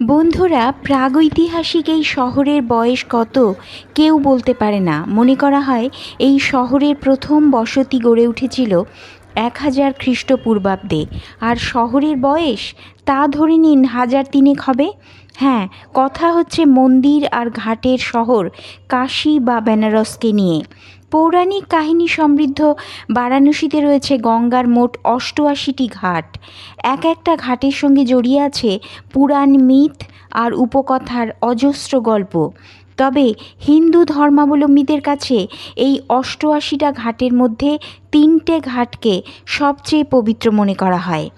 বন্ধুরা, প্রাগৈতিহাসিক এই শহরের বয়স কত? কেউ বলতে পারে না। মনে করা হয়, এই শহরের প্রথম বসতি গড়ে উঠেছিল এক হাজার খ্রিস্টপূর্বাব্দে। আর শহরের বয়স? তা ধরে নিন হাজার তিনেক হবে। হ্যাঁ কথা হচ্ছে মন্দির আর ঘাটের শহর কাশী বা বেনারসকে নিয়ে। পৌরাণিক কাহিনী সমৃদ্ধ বারাণসীতে রয়েছে গঙ্গার মোট অষ্টআশিটি ঘাট। এক একটা ঘাটের সঙ্গে জড়িয়ে আছে পুরাণ, মিথ আর উপকথার অজস্র গল্প। তবে হিন্দু ধর্মাবলম্বীদের কাছে এই অষ্টআশিটা ঘাটের মধ্যে তিনটে ঘাটকে সবচেয়ে পবিত্র মনে করা হয়।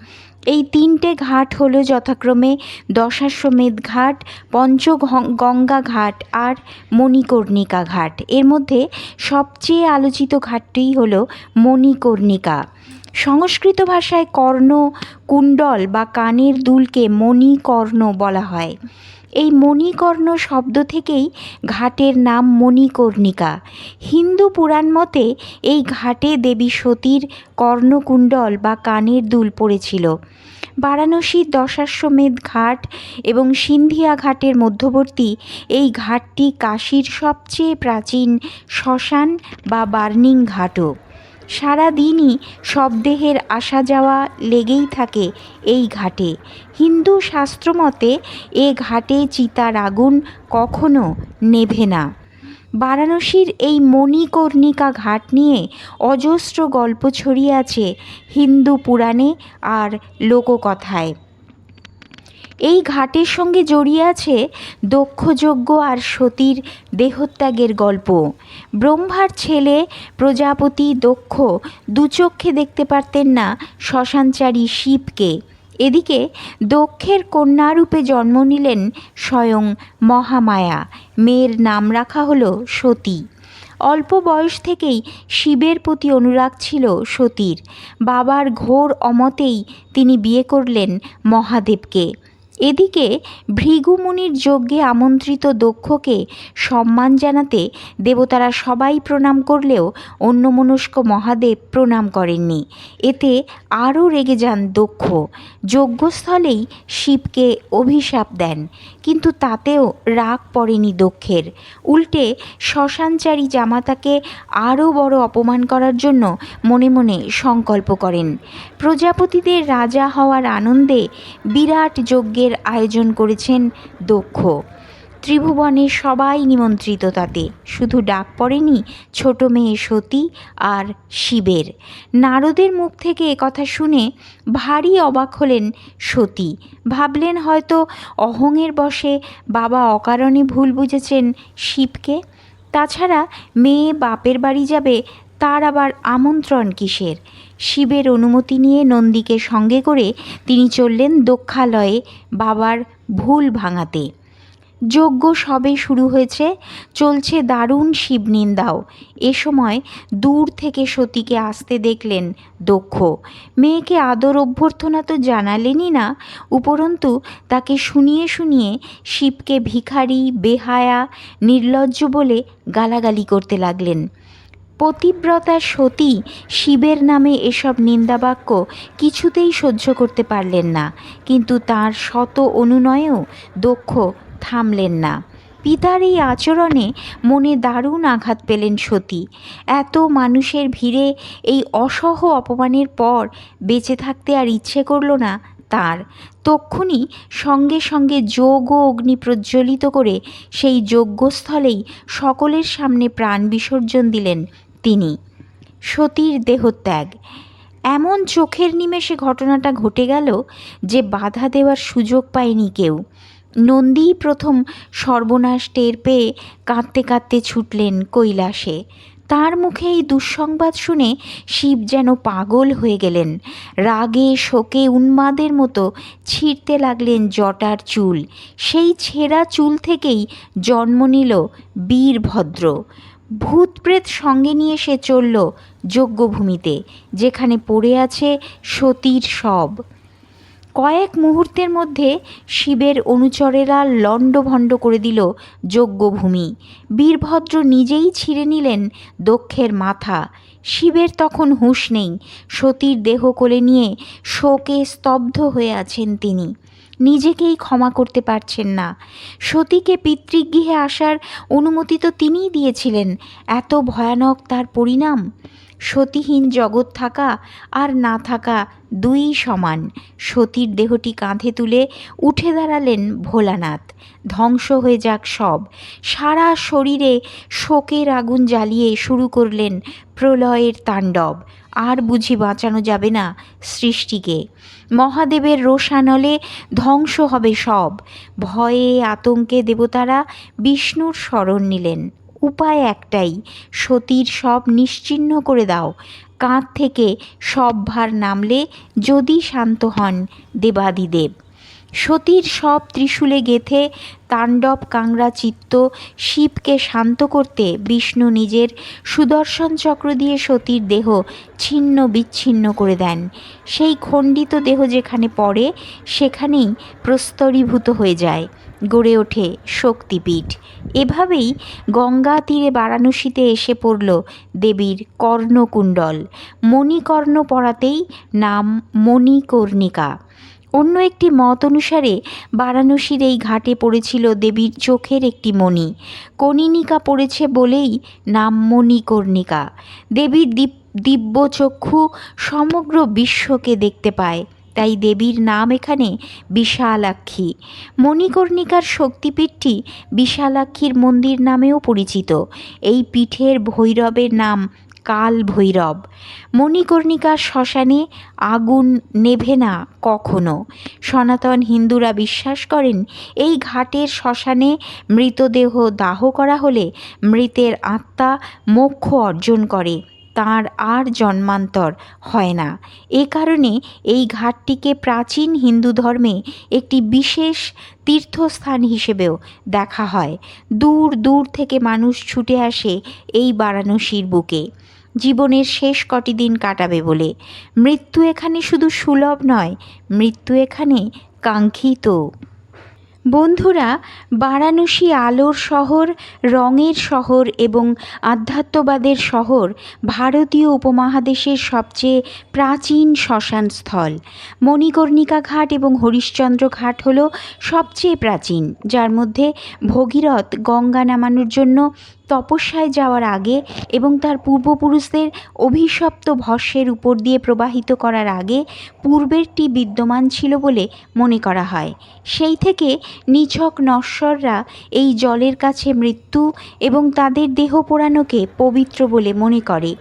এই তিনটে ঘাট হলো যথাক্রমে দশাশ্বমেধ ঘাট, পঞ্চগঙ্গা ঘাট আর মণিকর্ণিকা ঘাট। এর মধ্যে সবচেয়ে আলোচিত ঘাটটিই হলো মণিকর্ণিকা। সংস্কৃত ভাষায় কর্ণ, কুণ্ডল বা কানের দুলকে মণিকর্ণ বলা হয়। এই মণিকর্ণ শব্দ থেকেই ঘাটের নাম মণিকর্ণিকা। হিন্দু পুরাণ মতে এই ঘাটে দেবী সতীর কর্ণকুণ্ডল বা কানের দুল পড়েছিল। বারাণসীর দশাশ্বমেধ ঘাট এবং সিন্ধিয়া ঘাটের মধ্যবর্তী এই ঘাটটি কাশীর সবচেয়ে প্রাচীন শ্মশান বা বার্নিং ঘাটও। সারাদিনই শবদেহের আসা যাওয়া লেগেই থাকে এই ঘাটে। হিন্দু শাস্ত্রমতে এ ঘাটে চিতার আগুন কখনো নেভে না। বারাণসীর এই মণিকর্ণিকা ঘাট নিয়ে অজস্র গল্প ছড়িয়ে আছে হিন্দু পুরাণে আর লোককথায়। এই ঘাটের সঙ্গে জড়িয়ে আছে দক্ষযজ্ঞ আর সতীর দেহত্যাগের গল্প। ব্রহ্মার ছেলে প্রজাপতি দক্ষ দুচক্ষে দেখতে পারতেন না শ্মশানচারী শিবকে। এদিকে দক্ষের কন্যারূপে জন্ম নিলেন স্বয়ং মহামায়া। মেয়ের নাম রাখা হলো সতী। অল্প বয়স থেকেই শিবের প্রতি অনুরাগ ছিল সতীর। বাবার ঘোর অমতেই তিনি বিয়ে করলেন মহাদেবকে। এদিকে ভৃগুমুনির যজ্ঞে আমন্ত্রিত দক্ষকে সম্মান জানাতে দেবতারা সবাই প্রণাম করলেও অন্যমনস্ক মহাদেব প্রণাম করেননি। এতে আরও রেগে যান দক্ষ। যজ্ঞস্থলেই শিবকে অভিশাপ দেন। কিন্তু তাতেও রাগ পড়েনি দক্ষের উল্টে শ্মশানচারী জামাতাকে আরও বড় অপমান করার জন্য মনে মনে সংকল্প করেন। প্রজাপতিদের রাজা হওয়ার আনন্দে বিরাট যজ্ঞের আয়োজন করেছেন দক্ষ। ত্রিভুবনের সবাই নিমন্ত্রিত তাতে। শুধু ডাক পড়েনি, ছোট মেয়ে সতী আর শিবের। নারদের মুখ থেকে কথা শুনে ভারী অবাক হলেন সতী। ভাবলেন হয়তো অহংয়ের বশে বাবা অকারণে ভুল বুঝেছেন শিবকে। তাছাড়া মেয়ে বাপের বাড়ি যাবে, তার আবার আমন্ত্রণ কিসের? শিবের অনুমতি নিয়ে নন্দীকে সঙ্গে করে তিনি চললেন দক্ষালয়ে বাবার ভুল ভাঙাতে। যজ্ঞ সবে শুরু হয়েছে, চলছে দারুণ শিবনিন্দাও। এ সময় দূর থেকে সতীকে আসতে দেখলেন দক্ষ। মেয়েকে আদর অভ্যর্থনা তো জানালেনই না, উপরন্তু তাকে শুনিয়ে শুনিয়ে শিবকে ভিখারি, বেহায়া, নির্লজ্জ বলে গালাগালি করতে লাগলেন। পতিব্রতা সতী শিবের নামে এসব নিন্দাবাক্য কিছুতেই সহ্য করতে পারলেন না, কিন্তু তার শত অনুনয়েও দক্ষ থামলেন না। পিতার এই আচরণে মনে দারুণ আঘাত পেলেন সতী। এত মানুষের ভিড়ে এই অসহ অপমানের পর বেঁচে থাকতে আর ইচ্ছে করল না তার। তক্ষুনি সঙ্গে সঙ্গে যোগ ও অগ্নি প্রজ্বলিত করে সেই যজ্ঞস্থলেই সকলের সামনে প্রাণ বিসর্জন দিলেন তিনি। সতীর দেহত্যাগ। এমন চোখের নিমেষে ঘটনাটা ঘটে গেল যে বাধা দেওয়ার সুযোগ পায়নি কেউ। নন্দী প্রথম সর্বনাশ টের পেয়ে কাঁদতে কাঁদতে ছুটলেন কৈলাসে। তার মুখে এই দুঃসংবাদ শুনে শিব যেন পাগল হয়ে গেলেন। রাগে শোকে উন্মাদের মতো ছিঁড়তে লাগলেন জটার চুল। সেই ছেঁড়া চুল থেকেই জন্ম নিল বীরভদ্র। ভূতপ্রেত সঙ্গে নিয়ে সে চলল যজ্ঞভূমিতে, যেখানে পড়ে আছে সতীর শব কয়েক মুহূর্তের মধ্যে শিবের অনুচরেরা লণ্ডভণ্ড করে দিল যজ্ঞভূমি। বীরভদ্র নিজেই ছিঁড়ে নিলেন দক্ষের মাথা। শিবের তখন হুঁশ নেই, সতীর দেহ কোলে নিয়ে শোকে স্তব্ধ হয়ে আছেন তিনি। নিজেকেই ক্ষমা করতে পারছেন না। সতীকে পিতৃগৃহে আসার অনুমতি তো তিনিই দিয়েছিলেন, এত ভয়ানক তার পরিণাম। সতীহীন জগৎ থাকা আর না থাকা দুই সমান। সতীর দেহটি কাঁধে তুলে উঠে দাঁড়ালেন ভোলানাথ। ধ্বংস হয়ে যাক সব। সারা শরীরে শোকের আগুন জ্বালিয়ে শুরু করলেন প্রলয়ের তাণ্ডব। আর বুঝি বাঁচানো যাবে না সৃষ্টিকে। মহাদেবের রোষানলে ধ্বংস হবে সব। ভয়ে আতঙ্কে দেবতারা বিষ্ণুর শরণ নিলেন। উপায় একটাই, সতীর সব নিশ্চিহ্ন করে দাও। কাঁধ থেকে সব ভার নামলে যদি শান্ত হন দেবাদিদেব। সতীর সব ত্রিশূলে গেথে তাণ্ডব, কাংড়া, চিত্ত, শিবকে শান্ত করতে বিষ্ণু নিজের সুদর্শন চক্র দিয়ে সতীর দেহ ছিন্ন বিচ্ছিন্ন করে দেন। সেই খণ্ডিত দেহ যেখানে পড়ে, সেখানেই প্রস্তরীভূত হয়ে যায়। গড়ে ওঠে শক্তিপীঠ। এভাবেই গঙ্গা তীরে বারাণসীতে এসে পড়ল দেবীর কর্ণকুণ্ডল। মণিকর্ণ পড়াতেই নাম মণিকর্ণিকা। অন্য একটি মত অনুসারে বারাণসীর এই ঘাটে পড়েছিল দেবীর চোখের একটি মণি। কনিনিকা পড়েছে বলেই নাম মণিকর্ণিকা। দেবীর দিব্য চক্ষু সমগ্র বিশ্বকে দেখতে পায়। তাই দেবীর নাম এখানে বিশালাক্ষী। মণিকর্ণিকার শক্তিপীঠটি বিশালাক্ষীর মন্দির নামেও পরিচিত। এই পীঠের ভৈরবের নাম কাল ভৈরব মণিকর্ণিকার শ্মশানে আগুন নেভে না কখনো। সনাতন হিন্দুরা বিশ্বাস করেন, এই ঘাটের শ্মশানে মৃতদেহ দাহ করা হলে মৃতের আত্মা মোক্ষ অর্জন করে। তার আর জন্মান্তর হয় না। এ কারণে এই ঘাটটিকে প্রাচীন হিন্দু ধর্মে একটি বিশেষ তীর্থস্থান হিসেবেও দেখা হয়। দূর দূর থেকে মানুষ ছুটে আসে এই বারাণসীর বুকে। জীবনের শেষ কটি দিন কাটাবে বলে। মৃত্যু এখানে শুধু সুলভ নয়, মৃত্যু এখানে কাঙ্ক্ষিত। বন্ধুরা, বারাণসী আলোর শহর, রঙের শহর এবং আধ্যাত্মবাদের শহর ভারতীয় উপমহাদেশের সবচেয়ে প্রাচীন শ্মশান স্থল। মণিকর্ণিকা ঘাট এবং হরিশ্চন্দ্র ঘাট হল সবচেয়ে প্রাচীন, যার মধ্যে ভগীরথ গঙ্গা নামানোর জন্য তপস্যায় যাওয়ার আগে এবং তার পূর্বপুরুষদের অভিশপ্ত ভস্যের উপর দিয়ে প্রবাহিত করার আগে পূর্বেরটি বিদ্যমান ছিল বলে মনে করা হয়। সেই থেকে নিছক নশ্বররা এই জলের কাছে মৃত্যু এবং তাদের দেহ পোড়ানোকে পবিত্র বলে মনে করে।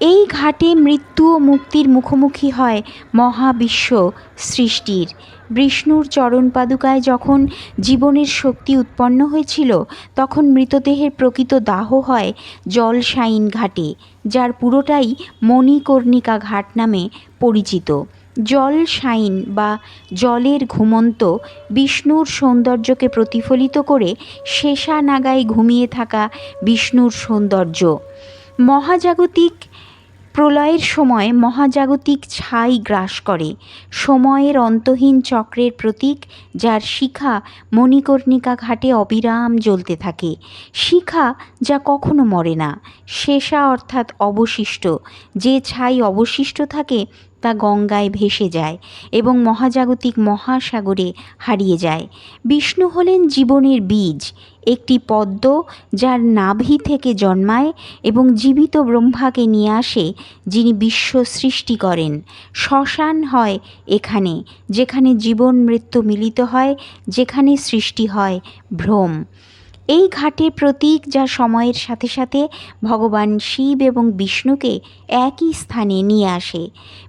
এই ঘাটে মৃত্যু ও মুক্তির মুখোমুখি হয় মহাবিশ্ব সৃষ্টির। বিষ্ণুর চরণ পাদুকায় যখন জীবনের শক্তি উৎপন্ন হয়েছিল, তখন মৃতদেহের প্রকৃত দাহ হয় জলসাইন ঘাটে, যার পুরোটাই মণিকর্ণিকা ঘাট নামে পরিচিত। জল শাইন বা জলের ঘুমন্ত বিষ্ণুর সৌন্দর্যকে প্রতিফলিত করে শেষা নাগায় ঘুমিয়ে থাকা বিষ্ণুর সৌন্দর্য। মহাজাগতিক প্রলয়ের সময় মহাজাগতিক ছাই গ্রাস করে। সময়ের অন্তহীন চক্রের প্রতীক, যার শিখা মণিকর্ণিকা ঘাটে অবিরাম জ্বলতে থাকে। শিখা যা কখনো মরে না। শেষা অর্থাৎ অবশিষ্ট। যে ছাই অবশিষ্ট থাকে তা গঙ্গায় ভেসে যায় এবং মহাজাগতিক মহাসাগরে হারিয়ে যায়। বিষ্ণু হলেন জীবনের বীজ, একটি পদ্ম যার নাভি থেকে জন্মায় এবং জীবিত ব্রহ্মাকে নিয়ে আসে, যিনি বিশ্ব সৃষ্টি করেন। শ্মশান হয় এখানে, যেখানে জীবন মৃত্যু মিলিত হয়, যেখানে সৃষ্টি হয় ভ্রম। এই ঘাটের প্রতীক যা সময়ের সাথে সাথে ভগবান শিব এবং বিষ্ণুকে একই স্থানে নিয়ে আসে।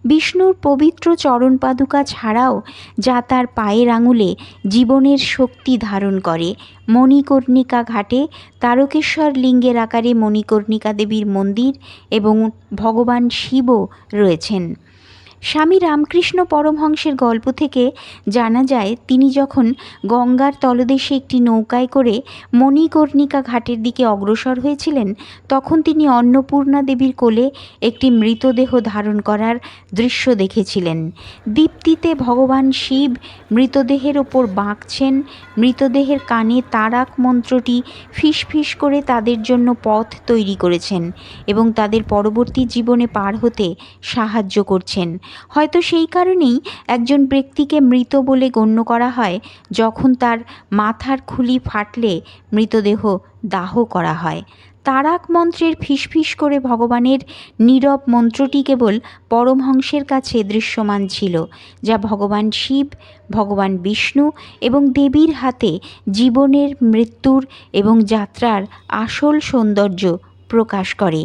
বিষ্ণুর পবিত্র চরণ পাদুকা ছাড়াও যা তার পায়ের আঙুলে জীবনের শক্তি ধারণ করে। মণিকর্ণিকা ঘাটে তারকেশ্বর লিঙ্গের আকারে মণিকর্ণিকা দেবীর মন্দির এবং ভগবান শিবও রয়েছেন। স্বামী রামকৃষ্ণ পরমহংসের গল্প থেকে জানা যায়, তিনি যখন গঙ্গার তলদেশে একটি নৌকায় করে মণিকর্ণিকা ঘাটের দিকে অগ্রসর হয়েছিলেন, তখন তিনি অন্নপূর্ণা দেবীর কোলে একটি মৃতদেহ ধারণ করার দৃশ্য দেখেছিলেন। দীপ্তিতে ভগবান শিব মৃতদেহের ওপর বাঁকছেন, মৃতদেহের কানে তারাক মন্ত্রটি ফিসফিস করে তাদের জন্য পথ তৈরি করেছেন এবং তাদের পরবর্তী জীবনে পার হতে সাহায্য করছেন। হয়তো সেই কারণেই একজন ব্যক্তিকে মৃত বলে গণ্য করা হয়, যখন তার মাথার খুলি ফাটলে মৃতদেহ দাহ করা হয়। তারাক মন্ত্রের ফিসফিস করে ভগবানের নীরব মন্ত্রটি কেবল পরমহংসের কাছে দৃশ্যমান ছিল, যা ভগবান শিব, ভগবান বিষ্ণু এবং দেবীর হাতে জীবনের মৃত্যুর এবং যাত্রার আসল সৌন্দর্য প্রকাশ করে।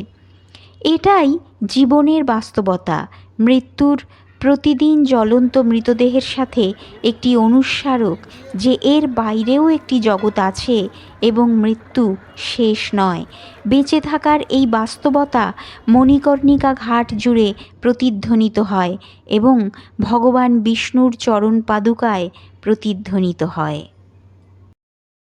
এটাই জীবনের বাস্তবতা মৃত্যুর প্রতিদিন জ্বলন্ত মৃতদেহের সাথে একটি অনুস্মারক যে এর বাইরেও একটি জগৎ আছে এবং মৃত্যু শেষ নয়। বেঁচে থাকার এই বাস্তবতা মণিকর্ণিকা ঘাট জুড়ে প্রতিধ্বনিত হয় এবং ভগবান বিষ্ণুর চরণ পাদুকায় প্রতিধ্বনিত হয়।